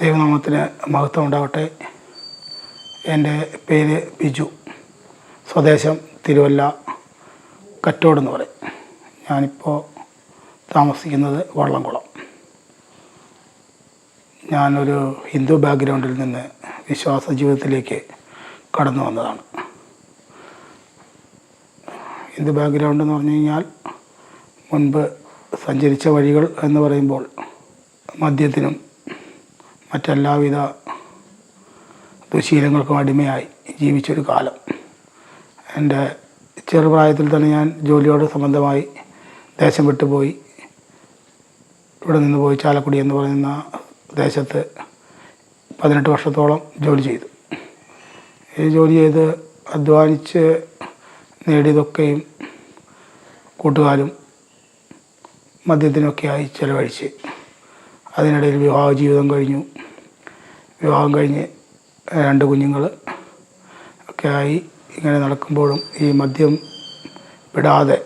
ദൈവനാമത്തിന് മഹത്വം ഉണ്ടാവട്ടെ. എന്റെ പേര് ബിജു. സ്വദേശം തിരുവല്ല കറ്റോട് എന്ന് പറയും. ഞാനിപ്പോൾ താമസിക്കുന്നത് വള്ളംകുളം. ഞാനൊരു ഹിന്ദു ബാക്ക്ഗ്രൗണ്ടിൽ നിന്ന് വിശ്വാസ ജീവിതത്തിലേക്ക് കടന്നു വന്നതാണ്. ഹിന്ദു ബാക്ക്ഗ്രൗണ്ട് എന്ന് പറഞ്ഞു കഴിഞ്ഞാൽ മുൻപ് സഞ്ചരിച്ച വഴികൾ എന്ന് പറയുമ്പോൾ മദ്യത്തിനും മറ്റെല്ലാവിധ ദുശീലങ്ങൾക്കും അടിമയായി ജീവിച്ചൊരു കാലം. എന്റെ ചെറുപ്രായത്തിൽ തന്നെ ഞാൻ ജോലിയോട് സംബന്ധമായി ദേശം വിട്ടുപോയി ഇവിടെ നിന്ന് പോയി ചാലക്കുടി എന്ന് പറയുന്ന ദേശത്ത് പതിനെട്ട് വർഷത്തോളം ജോലി ചെയ്തു. ഈ ജോലി ചെയ്ത് അധ്വാനിച്ച് നേടിയതൊക്കെയും കൂട്ടുകാരും മദ്യത്തിനൊക്കെയായി ചിലവഴിച്ച്. അതിനിടയിൽ വിവാഹ ജീവിതം കഴിഞ്ഞു. വിവാഹം കഴിഞ്ഞ് രണ്ട് കുഞ്ഞുങ്ങൾ ഒക്കെ ആയി ഇങ്ങനെ നടക്കുമ്പോഴും ഈ മദ്യം വിടാതെ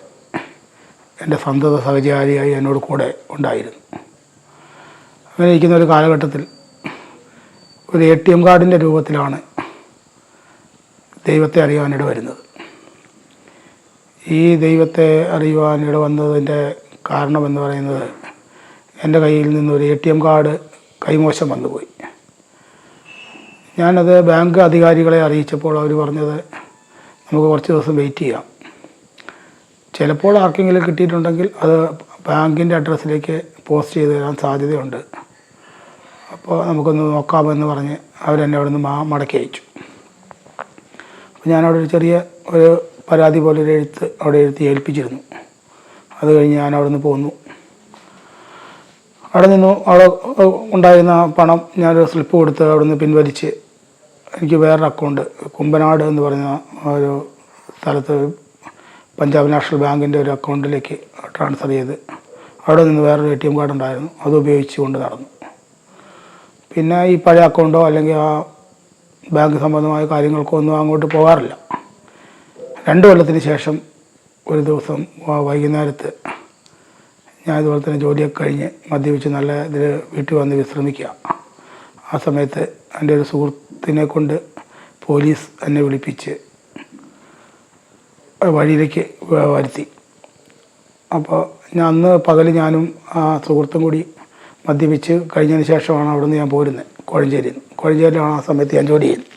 എന്റെ സന്തത സഹചാരിയായി എന്നോട് കൂടെ ഉണ്ടായിരുന്നു. അങ്ങനെ ഇരിക്കുന്ന ഒരു കാലഘട്ടത്തിൽ ഒരു എ ടി എം കാർഡിന്റെ രൂപത്തിലാണ് ദൈവത്തെ അറിയാനിട വരുന്നത്. ഈ ദൈവത്തെ അറിയുവാനിട വന്നതിന്റെ കാരണമെന്ന് പറയുന്നത് എന്റെ കയ്യിൽ നിന്നൊരു എ ടി എം കാർഡ് കൈമോശം വന്നുപോയി. ഞാനത് ബാങ്ക് അധികാരികളെ അറിയിച്ചപ്പോൾ അവർ പറഞ്ഞത് നമുക്ക് കുറച്ച് ദിവസം വെയിറ്റ് ചെയ്യാം. ചിലപ്പോൾ ആർക്കെങ്കിലും കിട്ടിയിട്ടുണ്ടെങ്കിൽ അത് ബാങ്കിന്റെ അഡ്രസ്സിലേക്ക് പോസ്റ്റ് ചെയ്ത് തരാൻ സാധ്യതയുണ്ട്. അപ്പോൾ നമുക്കൊന്ന് നോക്കാമെന്ന് പറഞ്ഞ് അവരെന്നെ അവിടെ നിന്ന് മടക്കി അയച്ചു. അപ്പോൾ ഞാനവിടെ ഒരു ചെറിയ ഒരു പരാതി പോലെ ഒരു എഴുത്ത് അവിടെ എഴുത്തി ഏൽപ്പിച്ചിരുന്നു. അത് കഴിഞ്ഞ് ഞാൻ അവിടെ നിന്ന് പോന്നു. അവിടെ നിന്നു അവിടെ ഉണ്ടായിരുന്ന പണം ഞാനൊരു സ്ലിപ്പ് കൊടുത്ത് അവിടെ നിന്ന് പിൻവലിച്ച് എനിക്ക് വേറൊരു അക്കൗണ്ട് കുമ്പനാട് എന്ന് പറയുന്ന ഒരു സ്ഥലത്ത് പഞ്ചാബ് നാഷണൽ ബാങ്കിന്റെ ഒരു അക്കൗണ്ടിലേക്ക് ട്രാൻസ്ഫർ ചെയ്ത് അവിടെ നിന്ന് വേറൊരു എ ടി എം കാർഡ് ഉണ്ടായിരുന്നു. അത് ഉപയോഗിച്ച് കൊണ്ട് നടന്നു. പിന്നെ ഈ പഴയ അക്കൗണ്ടോ അല്ലെങ്കിൽ ആ ബാങ്ക് സംബന്ധമായ കാര്യങ്ങൾക്കോ ഒന്നും അങ്ങോട്ട് പോകാറില്ല. രണ്ട് കൊല്ലത്തിന് ശേഷം ഒരു ദിവസം വൈകുന്നേരത്ത് ഞാൻ ഇതുപോലെ തന്നെ ജോലിയൊക്കെ കഴിഞ്ഞ് മദ്യപിച്ച് നല്ല ഇതിൽ വീട്ടിൽ വന്ന് വിശ്രമിക്കുക. ആ സമയത്ത് എന്റെ ഒരു സുഹൃത്തിനെ കൊണ്ട് പോലീസ് എന്നെ വിളിപ്പിച്ച് വഴിയിലേക്ക് വരുത്തി. അപ്പോൾ ഞാൻ അന്ന് പകൽ ഞാനും ആ സുഹൃത്തും കൂടി മദ്യപിച്ച് കഴിഞ്ഞതിന് ശേഷമാണ് അവിടെ നിന്ന് ഞാൻ പോരുന്നത് കോഴഞ്ചേരിയിൽ കോഴഞ്ചേരിയിലാണ് ആ സമയത്ത് ഞാൻ ജോലി ചെയ്യുന്നത്.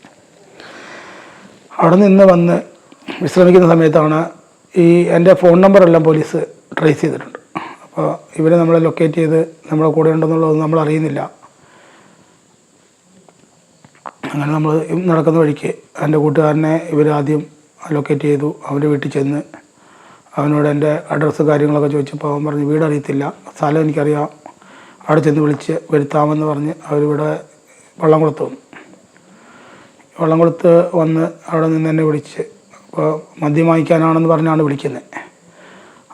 അവിടെ നിന്ന് വന്ന് വിശ്രമിക്കുന്ന സമയത്താണ് ഈ എന്റെ ഫോൺ നമ്പറെല്ലാം പോലീസ് ട്രേസ് ചെയ്തിട്ടുണ്ട്. അപ്പോൾ ഇവരെ നമ്മളെ ലൊക്കേറ്റ് ചെയ്ത് നമ്മളെ കൂടെ ഉണ്ടെന്നുള്ളതൊന്നും നമ്മൾ അറിയുന്നില്ല. അങ്ങനെ നമ്മൾ നടക്കുന്ന വഴിക്ക് എന്റെ കൂട്ടുകാരനെ ഇവർ ആദ്യം ലൊക്കേറ്റ് ചെയ്തു. അവന്റെ വീട്ടിൽ ചെന്ന് അവനോട് എന്റെ അഡ്രസ്സ് കാര്യങ്ങളൊക്കെ ചോദിച്ചപ്പോൾ അവൻ പറഞ്ഞു വീട് അറിയത്തില്ല. സ്ഥലം എനിക്കറിയാം. അവിടെ ചെന്ന് വിളിച്ച് വരുത്താമെന്ന് പറഞ്ഞ് അവരിവിടെ വള്ളം വള്ളംകുളത്ത് വന്നു. വള്ളംകുളത്ത് വന്ന് അവിടെ നിന്ന് എന്നെ വിളിച്ച് അപ്പോൾ മദ്യം വാങ്ങിക്കാനാണെന്ന് പറഞ്ഞാണ് വിളിക്കുന്നത്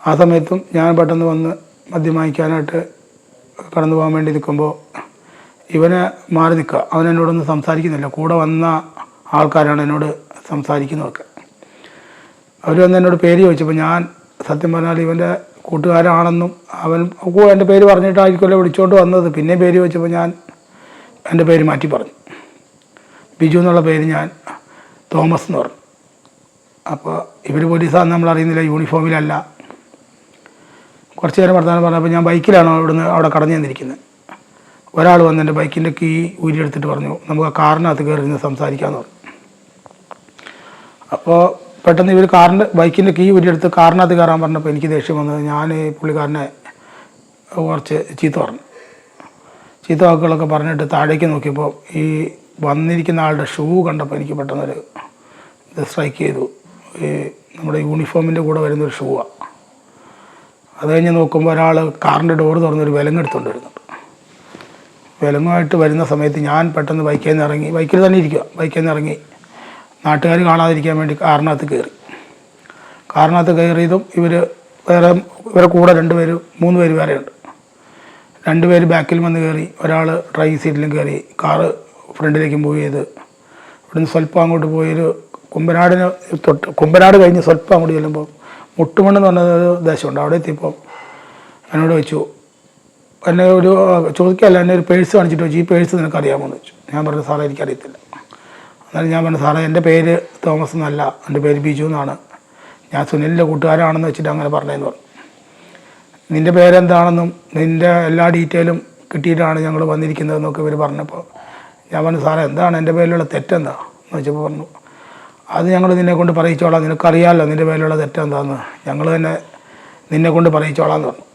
ആ സമയത്തും ഞാൻ പെട്ടെന്ന് വന്ന് മദ്യം വാങ്ങിക്കാനായിട്ട് കടന്നു പോകാൻ വേണ്ടി നിൽക്കുമ്പോൾ ഇവനെ മാറി നിൽക്കുക. അവൻ എന്നോടൊന്നും സംസാരിക്കുന്നില്ല. കൂടെ വന്ന ആൾക്കാരാണ് എന്നോട് സംസാരിക്കുന്നതൊക്കെ. അവർ വന്ന് എന്നോട് പേര് ചോദിച്ചപ്പോൾ ഞാൻ സത്യം പറഞ്ഞാൽ ഇവന്റെ കൂട്ടുകാരാണെന്നും അവൻ എന്റെ പേര് പറഞ്ഞിട്ടായിരിക്കുമല്ലോ വിളിച്ചുകൊണ്ട് വന്നത്. പിന്നെ പേര് ചോദിച്ചപ്പോൾ ഞാൻ എന്റെ പേര് മാറ്റി പറഞ്ഞു. ബിജു എന്നുള്ള പേര് ഞാൻ തോമസ് എന്ന് പറഞ്ഞു. അപ്പോൾ ഇവർ പോലീസാന്ന് നമ്മൾ അറിയുന്നില്ല. യൂണിഫോമിലല്ല. കുറച്ച് നേരം വർത്തമാനം പറഞ്ഞപ്പോൾ ഞാൻ ബൈക്കിലാണ് അവിടുന്ന് അവിടെ കടന്നു ചെന്നിരിക്കുന്നത്. ഒരാൾ വന്ന് എന്റെ ബൈക്കിന്റെ കീ ഊരിയെടുത്തിട്ട് പറഞ്ഞു നമുക്ക് ആ കാറിനകത്ത് കയറി ഇരുന്ന് സംസാരിക്കാമെന്ന് പറഞ്ഞു. അപ്പോൾ പെട്ടെന്ന് ഇവർ കാറിന്റെ ബൈക്കിന്റെ കീ ഊരിയെടുത്ത് കാറിനകത്ത് കയറാൻ പറഞ്ഞപ്പോൾ എനിക്ക് ദേഷ്യം വന്നത് ഞാൻ ഈ പുള്ളിക്കാരനെ കുറച്ച് ചീത്ത പറഞ്ഞു. ചീത്ത വാക്കുകളൊക്കെ പറഞ്ഞിട്ട് താഴേക്ക് നോക്കിയപ്പോൾ ഈ വന്നിരിക്കുന്ന ആളുടെ ഷൂ കണ്ടപ്പോൾ എനിക്ക് പെട്ടെന്നൊരു ഇത് സ്ട്രൈക്ക് ചെയ്തു. ഈ നമ്മുടെ യൂണിഫോമിന്റെ കൂടെ വരുന്നൊരു ഷൂവാണ് അത് കഴിഞ്ഞ് നോക്കുമ്പോൾ ഒരാൾ കാറിന്റെ ഡോറ് തുറന്നൊരു വിലങ്ങെടുത്തോണ്ട് വരുന്നുണ്ട് വിലങ്ങുമായിട്ട് വരുന്ന സമയത്ത് ഞാൻ പെട്ടെന്ന് ബൈക്കിൽ നിന്ന് ഇറങ്ങി. ബൈക്കിൽ തന്നെ ഇരിക്കുക ബൈക്കിൽ നിന്ന് ഇറങ്ങി. നാട്ടുകാർ കാണാതിരിക്കാൻ വേണ്ടി കാറിനകത്ത് കയറി കാറിനകത്ത് കയറിയതും ഇവർ വേറെ ഇവരെ കൂടെ രണ്ട് പേര് മൂന്ന് പേര് വേറെയുണ്ട് രണ്ട് പേര് ബാക്കിൽ വന്ന് കയറി ഒരാൾ ഡ്രൈവിംഗ് സീറ്റിലും കയറി കാറ്. ഫ്രണ്ടിലേക്ക് മൂവ് ചെയ്ത് ഇവിടുന്ന് സ്വല്പം അങ്ങോട്ട് പോയൊരു കുമ്പനാടിന് തൊട്ട് കുമ്പനാട് കഴിഞ്ഞ് സ്വല്പം അങ്ങോട്ട് ചെല്ലുമ്പോൾ മുട്ടുമണ്ണ് എന്ന് പറഞ്ഞൊരു ദേശമുണ്ട് അവിടെ എത്തിയപ്പോൾ എന്നോട് വെച്ചു എന്നെ ഒരു ചോദിക്കല്ല എന്നെ ഒരു പേഴ്സ് കാണിച്ചിട്ട് വെച്ചു ഈ പേഴ്സ് നിനക്ക് അറിയാമോ എന്ന് വെച്ചു ഞാൻ പറഞ്ഞു സാറേ എനിക്കറിയത്തില്ല. എന്നാലും ഞാൻ പറഞ്ഞു സാറേ എന്റെ പേര് തോമസ് എന്നല്ല എന്റെ പേര് ബിജു എന്നാണ്. ഞാൻ സുനിലിന്റെ കൂട്ടുകാരാണെന്ന് വെച്ചിട്ട് അങ്ങനെ പറഞ്ഞതെന്ന് പറഞ്ഞു. നിന്റെ പേരെന്താണെന്നും നിന്റെ എല്ലാ ഡീറ്റെയിലും കിട്ടിയിട്ടാണ് ഞങ്ങൾ വന്നിരിക്കുന്നതെന്നൊക്കെ ഇവർ പറഞ്ഞപ്പോൾ ഞാൻ പറഞ്ഞു സാറേ എന്താണ് എന്റെ പേരിലുള്ള തെറ്റെന്താ? എന്ന് വെച്ചപ്പോൾ പറഞ്ഞു അത് ഞങ്ങൾ നിന്നെ കൊണ്ട് പറയിച്ചോളാം. നിനക്കറിയാമല്ലോ നിന്റെ മേലുള്ള തെറ്റെന്താന്ന്. ഞങ്ങൾ തന്നെ നിന്നെ കൊണ്ട് പറയിച്ചോളാം പറഞ്ഞു.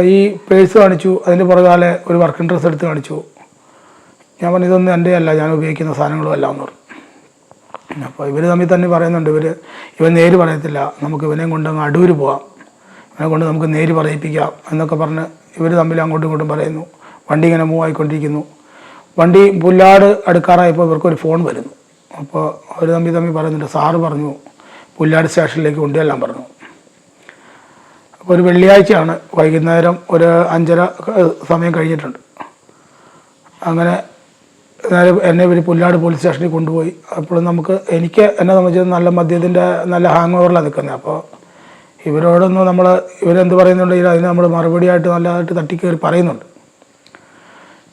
ഈ പേഴ്സ് കാണിച്ചു. അതിന്റെ പുറകാലെ ഒരു വർക്ക് ഡ്രസ്സ് എടുത്ത് കാണിച്ചു. ഞാൻ പറഞ്ഞു ഇതൊന്നും എന്റെ അല്ല. ഞാൻ ഉപയോഗിക്കുന്ന സാധനങ്ങളും എല്ലാം എന്ന് പറഞ്ഞു. അപ്പോൾ ഇവർ തമ്മിൽ തന്നെ പറയുന്നുണ്ട്. ഇവർ ഇവൻ നേര് പറയത്തില്ല. നമുക്ക് ഇവനെയും കൊണ്ട് അങ്ങ് അടൂര് പോവാം. ഇവനെ കൊണ്ട് നമുക്ക് നേര് പറയിപ്പിക്കാം എന്നൊക്കെ പറഞ്ഞ് ഇവർ തമ്മിൽ അങ്ങോട്ടും ഇങ്ങോട്ടും പറയുന്നു. വണ്ടി ഇങ്ങനെ മൂവ് ആയിക്കൊണ്ടിരിക്കുന്നു. വണ്ടി പുല്ലാട് അടുക്കാറായപ്പോൾ ഇവർക്കൊരു ഫോൺ വരുന്നു. അപ്പോൾ അവർ തമ്മിൽ തമ്മിൽ പറയുന്നുണ്ട് സാറ് പറഞ്ഞു പുല്ലാട് സ്റ്റേഷനിലേക്ക് കൊണ്ടുവരാൻ പറഞ്ഞു. അപ്പോൾ ഒരു വെള്ളിയാഴ്ചയാണ് വൈകുന്നേരം ഒരു അഞ്ചര സമയം കഴിഞ്ഞിട്ടുണ്ട്. അങ്ങനെ നേരെ എന്നെ ഇവർ പുല്ലാട് പോലീസ് സ്റ്റേഷനിൽ കൊണ്ടുപോയി. അപ്പോൾ നമുക്ക് എനിക്ക് എന്നെ സംബന്ധിച്ച് നല്ല മദ്യത്തിന്റെ നല്ല ഹാങ് ഓവറിലാണ് നിൽക്കുന്നത്. അപ്പോൾ ഇവരോടൊന്നും നമ്മൾ ഇവരെന്ത് പറയുന്നുണ്ടെങ്കിൽ അതിന് നമ്മൾ മറുപടിയായിട്ട് നല്ലതായിട്ട് തട്ടിക്കയറി പറയുന്നുണ്ട്.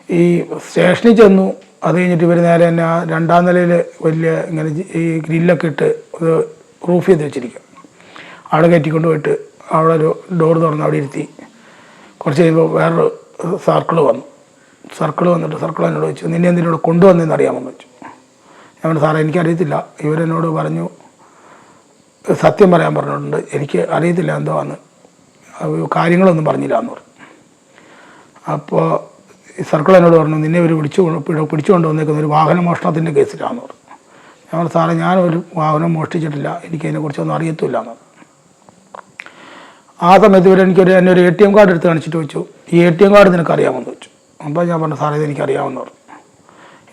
ഈ സ്റ്റേഷനിൽ ചെന്നു അത് കഴിഞ്ഞിട്ട് ഇവർ നേരെ തന്നെ ആ രണ്ടാം നിലയിൽ വലിയ ഇങ്ങനെ ഈ ഗ്രില്ലൊക്കെ ഇട്ട് അത് പ്രൂഫ് ചെയ്ത് വെച്ചിരിക്കും. അവിടെ കയറ്റിക്കൊണ്ട് പോയിട്ട് അവിടെ ഒരു ഡോർ തുറന്ന് അവിടെ ഇരുത്തി. കുറച്ച് കഴിയുമ്പോൾ വേറൊരു സർക്കിൾ വന്നു. സർക്കിൾ വന്നിട്ട് സർക്കിൾ എന്നോട് ചോദിച്ചു നിന്നെ എന്തിനോട് കൊണ്ടുവന്നതെന്ന് അറിയാമെന്ന് വെച്ചു ഞാൻ സാറേ എനിക്കറിയത്തില്ല. ഇവരെന്നോട് പറഞ്ഞു സത്യം പറയാൻ പറഞ്ഞിട്ടുണ്ട്. എനിക്ക് അറിയത്തില്ല എന്തോ അന്ന് കാര്യങ്ങളൊന്നും പറഞ്ഞില്ല എന്ന് പറഞ്ഞു. അപ്പോൾ സർക്കിൾ എന്നോട് പറഞ്ഞു നിന്നെ ഇവർ പിടിച്ചു കൊണ്ട്- പിടി- പിടിച്ചുകൊണ്ട് വന്നേക്കുന്ന ഒരു വാഹന മോഷണത്തിന്റെ കേസിലാണെന്ന് പറഞ്ഞു. ഞാൻ പറഞ്ഞു സാറേ ഞാനൊരു വാഹനം മോഷ്ടിച്ചിട്ടില്ല. എനിക്ക് അതിനെക്കുറിച്ചൊന്നും അറിയത്തില്ല എന്ന്. ആ സമയത്ത് ഇവർ എനിക്കൊരു എന്നെ ഒരു എ ടി എം കാർഡ് എടുത്ത് കാണിച്ചിട്ട് വെച്ചു. ഈ എ ടി എം കാർഡ് നിനക്ക് അറിയാമെന്ന് വെച്ചു അപ്പോൾ ഞാൻ പറഞ്ഞു സാറേ ഇതെനിക്ക് അറിയാമെന്ന് പറഞ്ഞു.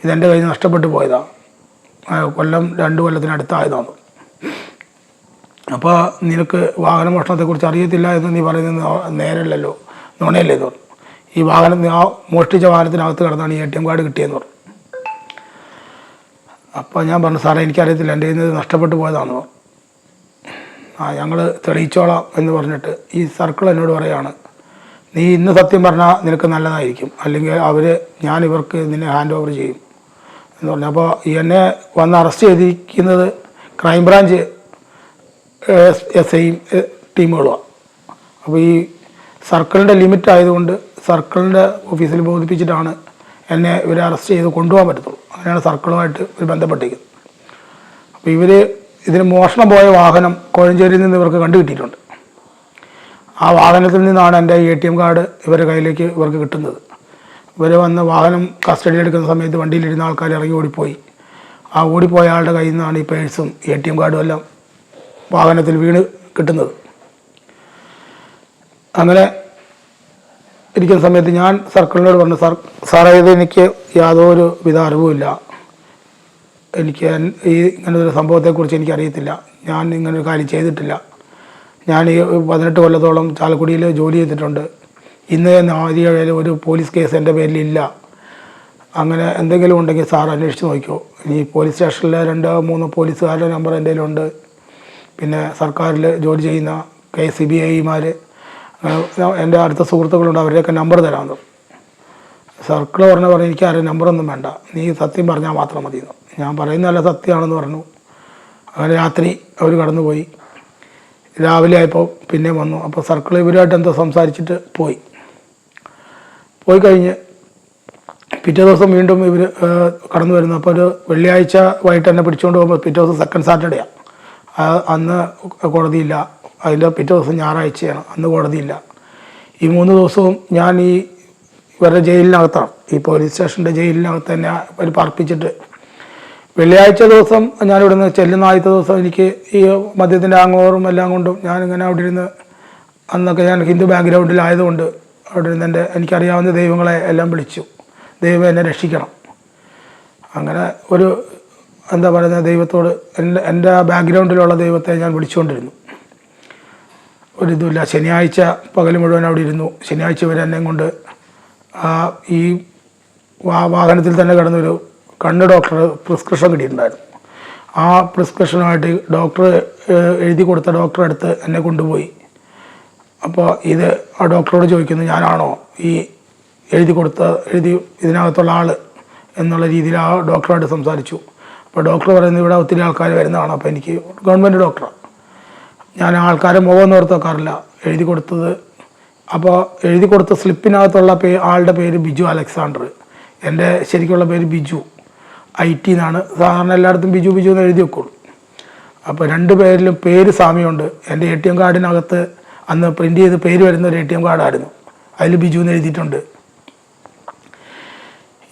ഇതെന്റെ കയ്യിൽ നിന്ന് നഷ്ടപ്പെട്ടു പോയതാണ് കൊല്ലം രണ്ട് കൊല്ലത്തിനടുത്തായതാണ് അപ്പോൾ നിനക്ക് വാഹന മോഷണത്തെക്കുറിച്ച് അറിയത്തില്ല എന്ന് നീ പറയുന്നത് നേരല്ലല്ലോ നുണയല്ലേ എന്ന് പറഞ്ഞു. ഈ വാഹനം ആ മോഷ്ടിച്ച വാഹനത്തിനകത്ത് കിടന്നാണ് ഈ എ ടി എം കാർഡ് കിട്ടിയെന്ന് പറഞ്ഞു. അപ്പോൾ ഞാൻ പറഞ്ഞു സാറേ എനിക്കറിയത്തില്ല എന്റെ കയ്യിൽ നിന്ന് നഷ്ടപ്പെട്ടു ആ ഞങ്ങൾ തെളിയിച്ചോളാം എന്ന് പറഞ്ഞിട്ട് ഈ സർക്കിൾ എന്നോട് പറയാണ് നീ ഇന്ന് സത്യം പറഞ്ഞാൽ നിനക്ക് നല്ലതായിരിക്കും അല്ലെങ്കിൽ അവർ ഞാൻ ഇവർക്ക് നിന്നെ ഹാൻഡ് ഓവർ ചെയ്യും എന്ന് പറഞ്ഞു. അപ്പോൾ എന്നെ വന്ന് അറസ്റ്റ് ചെയ്തിരിക്കുന്നത് ക്രൈംബ്രാഞ്ച് എസ് ഐയും ടീമുകളുമാണ് അപ്പോൾ ഈ സർക്കിളിന്റെ ലിമിറ്റ് ആയതുകൊണ്ട് സർക്കിളിന്റെ ഓഫീസിൽ ബോധിപ്പിച്ചിട്ടാണ് എന്നെ ഇവരെ അറസ്റ്റ് ചെയ്ത് കൊണ്ടുപോകാൻ പറ്റത്തുള്ളൂ. അങ്ങനെയാണ് സർക്കിളുമായിട്ട് ഇവർ ബന്ധപ്പെട്ടിരിക്കുന്നത്. അപ്പോൾ ഇവർ ഇതിന് മോഷണം പോയ വാഹനം കോഴഞ്ചേരിയിൽ നിന്ന് ഇവർക്ക് കണ്ടുകിട്ടിയിട്ടുണ്ട്. ആ വാഹനത്തിൽ നിന്നാണ് എന്റെ എ ടി എം കാർഡ് ഇവരുടെ കയ്യിലേക്ക് ഇവർക്ക് കിട്ടുന്നത്. ഇവർ വന്ന് വാഹനം കസ്റ്റഡിയിൽ എടുക്കുന്ന സമയത്ത് വണ്ടിയിലിരുന്ന ആൾക്കാർ ഇറങ്ങി ഓടിപ്പോയി. ആ ഓടിപ്പോയ ആളുടെ കയ്യിൽ നിന്നാണ് ഈ പേഴ്സും എ ടി എം കാർഡും എല്ലാം വാഹനത്തിൽ വീണ് കിട്ടുന്നത്. അങ്ങനെ ഇരിക്കുന്ന സമയത്ത് ഞാൻ സർക്കിളിനോട് പറഞ്ഞു സാർ സാറേ ഇത് എനിക്ക് യാതൊരു വിധ അറിവുമില്ല എനിക്ക് ഈ ഇങ്ങനൊരു സംഭവത്തെക്കുറിച്ച് എനിക്ക് അറിയത്തില്ല. ഞാൻ ഇങ്ങനൊരു കാര്യം ചെയ്തിട്ടില്ല. ഞാൻ ഈ പതിനെട്ട് കൊല്ലത്തോളം ചാലക്കുടിയിൽ ജോലി ചെയ്തിട്ടുണ്ട്. ഇന്ന് നാദികയിൽ ഒരു പോലീസ് കേസ് എന്റെ പേരിലില്ല അങ്ങനെ എന്തെങ്കിലും ഉണ്ടെങ്കിൽ സാർ അന്വേഷിച്ച് നോക്കിയോ ഇനി പോലീസ് സ്റ്റേഷനിലെ രണ്ട് മൂന്ന് പോലീസുകാരുടെ നമ്പർ എന്റെ കയ്യിലുണ്ട്. പിന്നെ സർക്കാരിൽ ജോലി ചെയ്യുന്ന കെ സി ബി ഐമാർ എന്റെ അടുത്ത സുഹൃത്തുക്കളുണ്ട് അവരുടെയൊക്കെ നമ്പർ തരാമെന്ന്. സർക്കിൾ പറഞ്ഞ പറഞ്ഞു എനിക്ക് ആരും നമ്പറൊന്നും വേണ്ട. നീ സത്യം പറഞ്ഞാൽ മാത്രം മതി ഞാൻ പറയുന്നതല്ല സത്യമാണെന്ന് പറഞ്ഞു. അങ്ങനെ രാത്രി അവർ കടന്നുപോയി. രാവിലെ ആയപ്പോൾ പിന്നെ വന്നു. അപ്പോൾ സർക്കിൾ ഇവരുമായിട്ട് എന്തോ സംസാരിച്ചിട്ട് പോയി. പോയി കഴിഞ്ഞ് പിറ്റേ ദിവസം വീണ്ടും ഇവർ കടന്നു വരുന്നു അപ്പോൾ ഒരു വെള്ളിയാഴ്ച വൈകിട്ട് എന്നെ പിടിച്ചുകൊണ്ട് പോകുമ്പോൾ പിറ്റേ ദിവസം സെക്കൻഡ് സാറ്റർഡേയാണ് അന്ന് കോടതിയില്ല. അതിന്റെ പിറ്റേ ദിവസം ഞായറാഴ്ചയാണ്. അന്ന് കോടതിയില്ല. ഈ മൂന്ന് ദിവസവും ഞാൻ ഈ ഇവരുടെ ജയിലിനകത്താണ്. ഈ പോലീസ് സ്റ്റേഷന്റെ ജയിലിനകത്ത് തന്നെ അവർ പാർപ്പിച്ചിട്ട്. വെള്ളിയാഴ്ച ദിവസം ഞാനിവിടെ നിന്ന് ചെല്ലുന്ന ആദ്യത്തെ ദിവസം എനിക്ക് ഈ മദ്യത്തിന്റെ ആങ്ങോറും എല്ലാം കൊണ്ടും ഞാനിങ്ങനെ അവിടെ ഇരുന്ന് അന്നൊക്കെ ഞാൻ ഹിന്ദു ബാക്ക്ഗ്രൗണ്ടിലായതുകൊണ്ട് അവിടെ ഇരുന്ന് എന്റെ എനിക്കറിയാവുന്ന ദൈവങ്ങളെ എല്ലാം വിളിച്ചു. ദൈവം എന്നെ രക്ഷിക്കണം. അങ്ങനെ ഒരു എന്താ പറയുന്നത് ദൈവത്തോട് എന്റെ എന്റെ ബാക്ക്ഗ്രൗണ്ടിലുള്ള ദൈവത്തെ ഞാൻ വിളിച്ചുകൊണ്ടിരുന്നു. ഒരിതുമില്ല ശനിയാഴ്ച പകൽ മുഴുവൻ അവിടെ ഇരുന്നു. ശനിയാഴ്ച വരെ എന്നെ കൊണ്ട് ഈ വാഹനത്തിൽ തന്നെ കിടന്നൊരു കണ്ണ് ഡോക്ടർ പ്രിസ്ക്രിപ്ഷൻ കിട്ടിയിട്ടുണ്ടായിരുന്നു. ആ പ്രിസ്ക്രിപ്ഷനുമായിട്ട് ഡോക്ടർ എഴുതി കൊടുത്ത ഡോക്ടറെ അടുത്ത് എന്നെ കൊണ്ടുപോയി. അപ്പോൾ ഇത് ആ ഡോക്ടറോട് ചോദിക്കുന്നു ഞാനാണോ ഈ എഴുതി കൊടുത്ത എഴുതി ഇതിനകത്തുള്ള ആൾ എന്നുള്ള രീതിയിൽ ആ ഡോക്ടറോട് സംസാരിച്ചു. അപ്പോൾ ഡോക്ടർ പറയുന്നത് ഇവിടെ ഒത്തിരി ആൾക്കാർ വരുന്നതാണ്. അപ്പോൾ എനിക്ക് ഗവൺമെന്റ് ഡോക്ടറാണ് ഞാൻ ആൾക്കാരെ മുഖം ഓർത്ത് വെക്കാറില്ല. എഴുതി കൊടുത്തത് അപ്പോൾ എഴുതി കൊടുത്ത സ്ലിപ്പിനകത്തുള്ള പേ ആളുടെ പേര് ബിജു അലക്സാണ്ടർ. എന്റെ ശരിക്കുള്ള പേര് ബിജു. ഐ ടി എന്നാണ് സാധാരണ എല്ലായിടത്തും ബിജു ബിജു എന്ന് എഴുതി വെക്കുള്ളൂ. അപ്പോൾ രണ്ട് പേരിലും പേര് സാമ്യമുണ്ട്. എന്റെ എ ടി എം കാർഡിനകത്ത് അന്ന് പ്രിന്റ് ചെയ്ത് പേര് വരുന്ന ഒരു എ ടി എം കാർഡായിരുന്നു. അതിൽ ബിജു എന്ന് എഴുതിയിട്ടുണ്ട്.